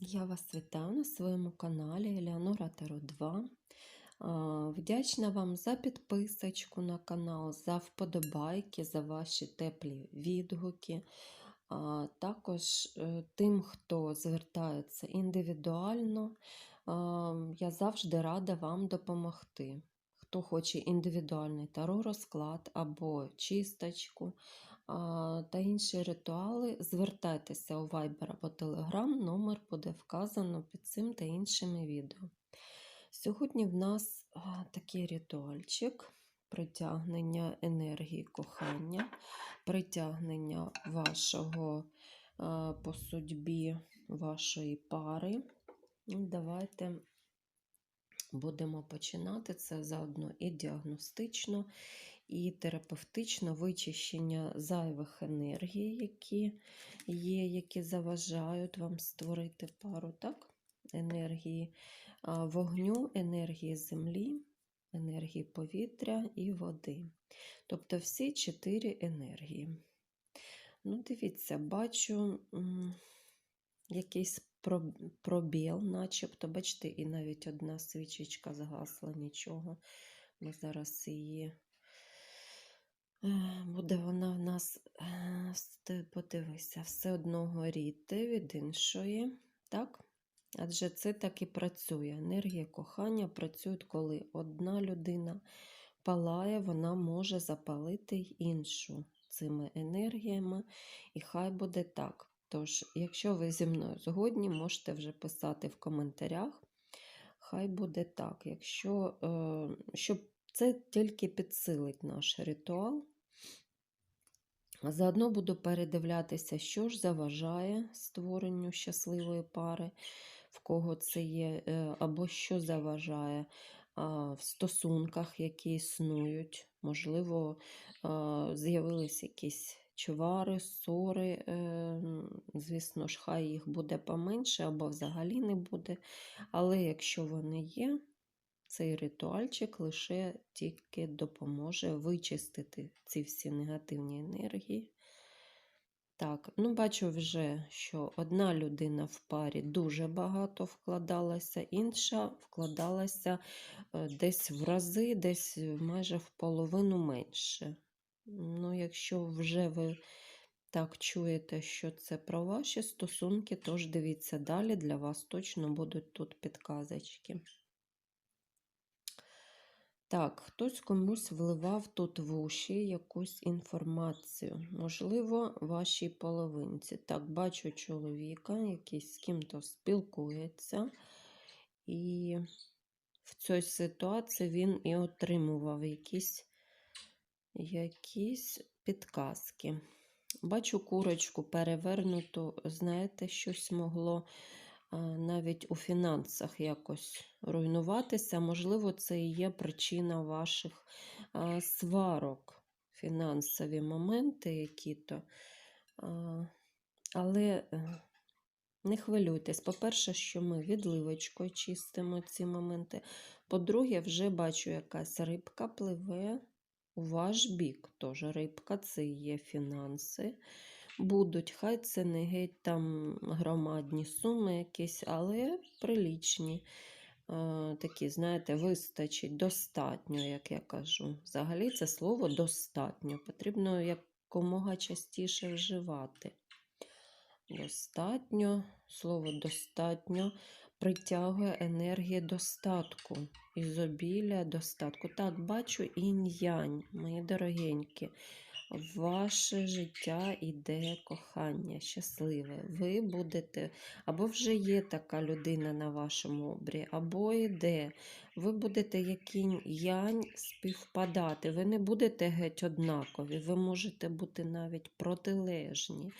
Я вас вітаю на своєму каналі Елеонора Таро 2. Вдячна вам за підписочку на канал, за вподобайки, за ваші теплі відгуки. Також е, тим, хто звертається індивідуально, я завжди рада вам допомогти. Хто хоче індивідуальний таро розклад або чисточку та інші ритуали, звертайтеся у Viber або Telegram, номер буде вказано під цим та іншими відео. Сьогодні в нас такий ритуальчик притягнення енергії кохання, притягнення вашого по судьбі вашої пари. Ну, Давайте будемо починати це заодно і діагностично, і терапевтично вичищення зайвих енергій, які є, які заважають вам створити пару, так? Енергії вогню, енергії землі, енергії повітря і води. Тобто всі чотири енергії. Ну, дивіться, бачу якийсь пробіл, начебто, бачите, і навіть одна свічечка згасла, нічого. Ми зараз її. Е, Буде вона в нас, е, подивися, все одно горіти від іншої, так? Адже це так і працює. Енергія кохання працює, коли одна людина палає, вона може запалити іншу цими енергіями, і хай буде так. Тож, якщо ви зі мною згодні, можете вже писати в коментарях. Хай буде так. Якщо, е, щоб це тільки підсилить наш ритуал. Заодно буду передивлятися, що ж заважає створенню щасливої пари, в кого це є, е, або що заважає в стосунках, які існують. Можливо, з'явились якісь чвари, ссори. е, Звісно ж, хай їх буде поменше, або взагалі не буде. Але якщо вони є, цей ритуальчик лише тільки допоможе вичистити ці всі негативні енергії. Так, ну бачу вже, що одна людина в парі дуже багато вкладалася, інша вкладалася е, десь в рази, десь майже в половину менше. Ну, якщо вже ви так чуєте, що це про ваші стосунки, тож дивіться далі, для вас точно будуть тут підказочки. Так, хтось комусь вливав тут в уші якусь інформацію. Можливо, вашій половинці. Так, бачу чоловіка, який з ким-то спілкується, і в цій ситуації він і отримував якісь, якісь підказки. Бачу курочку перевернуту, знаєте, щось могло навіть у фінансах якось руйнуватися. Можливо, це і є причина ваших сварок, фінансові моменти які-то. Але е, не хвилюйтесь. По-перше, що ми відливочкою чистимо ці моменти. По-друге, вже бачу, якась рибка пливе у ваш бік. Тож рибка це є фінанси будуть. Хай це не геть там громадні суми якісь, але прилічні. Е, Такі, знаєте, вистачить, достатньо, як я кажу. Взагалі це слово достатньо. Потрібно якомога частіше вживати. Достатньо, слово достатньо притягує енергію достатку, ізобілля, достатку. Так, бачу інь-янь, мої дорогенькі. Ваше життя іде кохання щасливе. Ви будете, або вже є така людина на вашому обрі, або йде. Ви будете як інь-янь співпадати. Ви не будете геть однакові, ви можете бути навіть протилежні.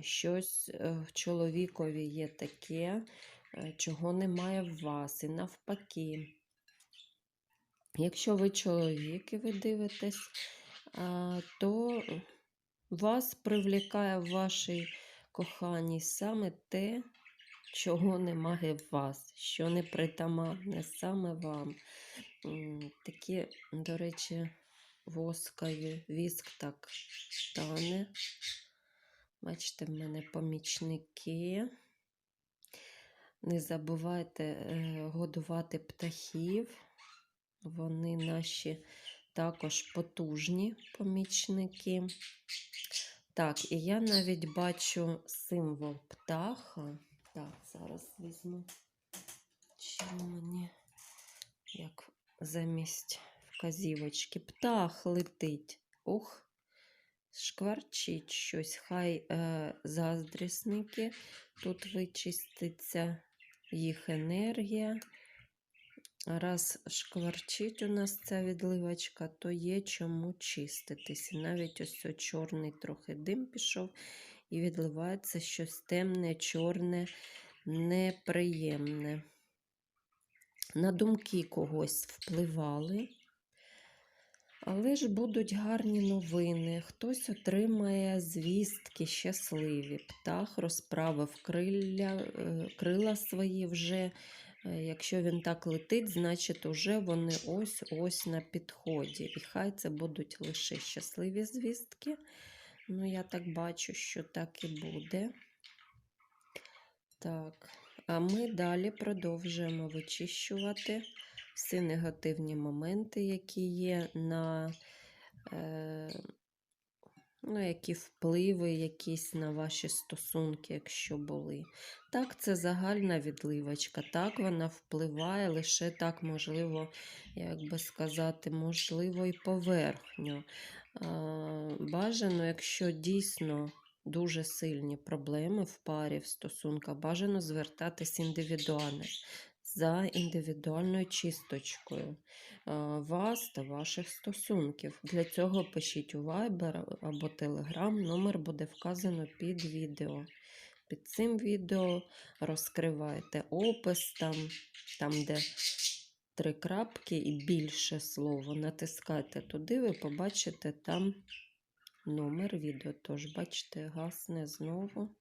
Щось е, чоловікові є таке, е, чого немає в вас, і навпаки. Якщо ви чоловік і ви дивитесь, то вас привлікає в вашій коханні саме те, чого немає в вас, що не притаманне саме вам. Такі, до речі, воскові, віск так тане. Бачите, в мене помічники. Не забувайте е, годувати птахів. Вони наші також потужні помічники. Так, і я навіть бачу символ птаха. Так, зараз візьму. Чи мені як замість вказівочки. Птах летить. Ух, шкварчить щось. Хай е, заздрісники. Тут вичиститься їх енергія. Раз шкварчить у нас ця відливочка, то є чому чиститись. Навіть ось о чорний трохи дим пішов, і відливається щось темне, чорне, неприємне. На думки когось впливали. Але ж будуть гарні новини. Хтось отримає звістки щасливі. Птах розправив крилля, е, крила свої вже. Е, Якщо він так летить, значить уже вони ось-ось на підході. І хай це будуть лише щасливі звістки. Ну, я так бачу, що так і буде. Так, а ми далі продовжуємо вичищувати всі негативні моменти, які є на ну, які впливи якісь на ваші стосунки, якщо були. Так, це загальна відливочка. Так, вона впливає лише так, можливо, як би сказати, можливо, і поверхню. Бажано, якщо дійсно дуже сильні проблеми в парі, в стосунках, бажано звертатись індивідуально за індивідуальною чисточкою вас та ваших стосунків. Для цього пишіть у Viber або Telegram, номер буде вказано під відео. Під цим відео розкриваєте опис, там, там де три крапки і більше слово. Натискайте туди, ви побачите там номер відео. Тож, бачите, гасне знову.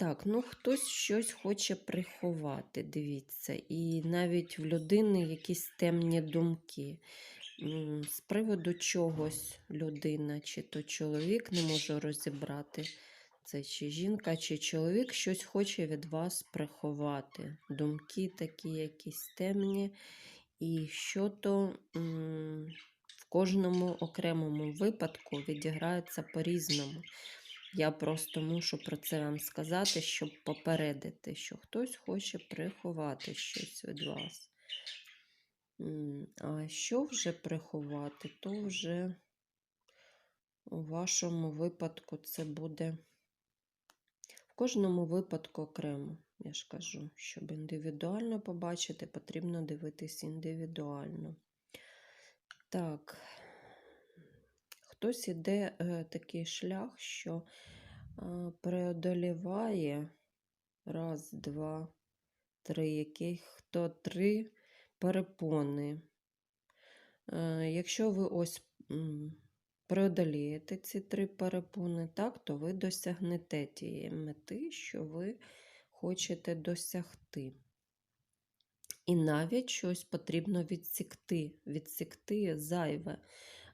Так, ну хтось щось хоче приховати, дивіться. І навіть в людини якісь темні думки. З приводу чогось людина, чи то чоловік не може розібрати. Це чи жінка, чи чоловік щось хоче від вас приховати. Думки такі якісь темні. І що то в кожному окремому випадку відіграється по-різному. Я просто мушу про це вам сказати, щоб попередити, що хтось хоче приховати щось від вас. А що вже приховати, то вже у вашому випадку це буде в кожному випадку окремо. Я ж кажу, щоб індивідуально побачити, потрібно дивитись індивідуально. Так, хтось іде е, такий шлях, що е, преодоліває раз, два, три, яких то три перепони. Е, Якщо ви ось преодолієте ці три перепони, так, то ви досягнете тієї мети, що ви хочете досягти. І навіть щось потрібно відсікти, відсікти зайве.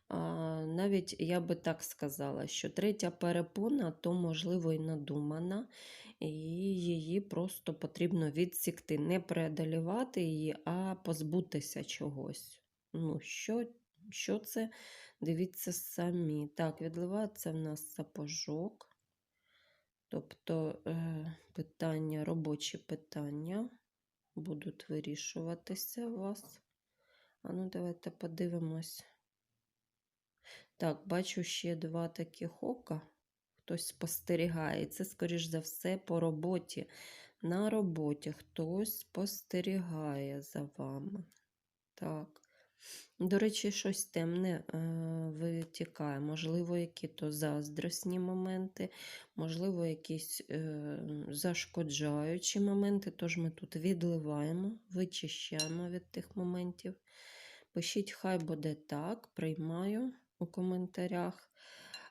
Навіть я би так сказала, що третя перепона, то, можливо, і надумана, і її просто потрібно відсікти, не преодолівати її, а позбутися чогось. Ну, що, що це? Дивіться самі. Так, відливається в нас сапожок. Тобто е, питання, робочі питання будуть вирішуватися у вас. А ну, давайте подивимось. Так, бачу ще два таких ока. Хтось спостерігає. Це, скоріш за все, по роботі. На роботі хтось спостерігає за вами. Так. До речі, щось темне е, витікає. Можливо, які то заздросні моменти, можливо, якісь е, зашкоджаючі моменти. Тож ми тут відливаємо, вичищаємо від тих моментів. Пишіть, хай буде так, приймаю у коментарях,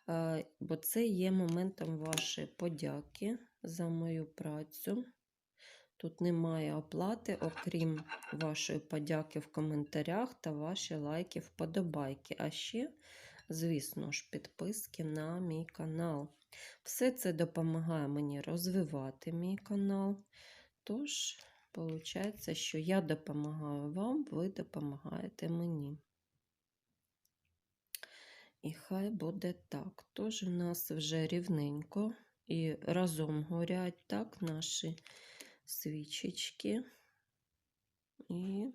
е, бо це є моментом вашої подяки за мою працю. Тут немає оплати, окрім вашої подяки в коментарях та ваші лайки, вподобайки. А ще, звісно ж, підписки на мій канал. Все це допомагає мені розвивати мій канал. Тож, виходить, що я допомагаю вам, ви допомагаєте мені. І хай буде так. Тож у нас вже рівненько і разом горять так наші свічечки. І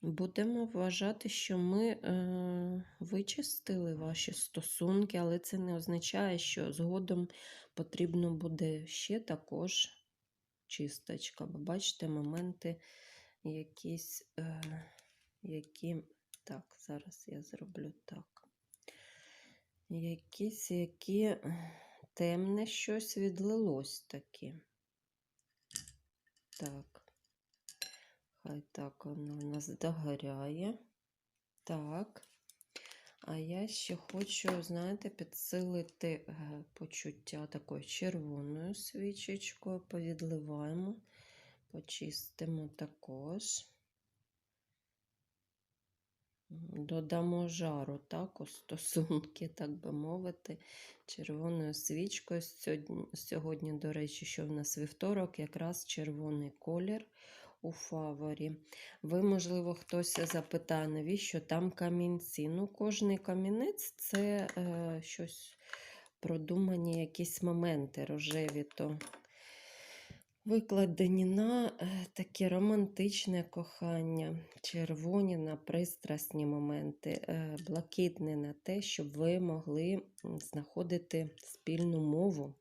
будемо вважати, що ми е, вичистили ваші стосунки, але це не означає, що згодом потрібно буде ще також чисточка. Бо бачите, моменти якісь, е, які. Так, зараз я зроблю так. Якісь, які темне щось відлилось таке. Так. Хай так воно у нас догоряє. Так. А я ще хочу, знаєте, підсилити е, почуття такою червоною свічечкою. Повідливаємо, почистимо також. Додамо жару, так, у стосунки, так би мовити, червоною свічкою. Сьогодні, до речі, що в нас вівторок, якраз червоний колір у фаворі. Ви, можливо, хтось запитає, навіщо там камінці. Ну, кожний камінець це е, щось продумані якісь моменти рожеві. то Викладені на е, таке романтичне кохання, червоні на пристрасні моменти, е, блакитне на те, щоб ви могли знаходити спільну мову.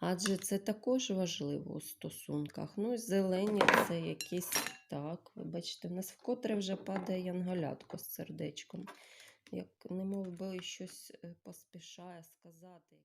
Адже це також важливо у стосунках. Ну, зелені це якісь так. Ви бачите, в нас вкотре вже падає янголятко з сердечком. Як немов би щось е, поспішає сказати.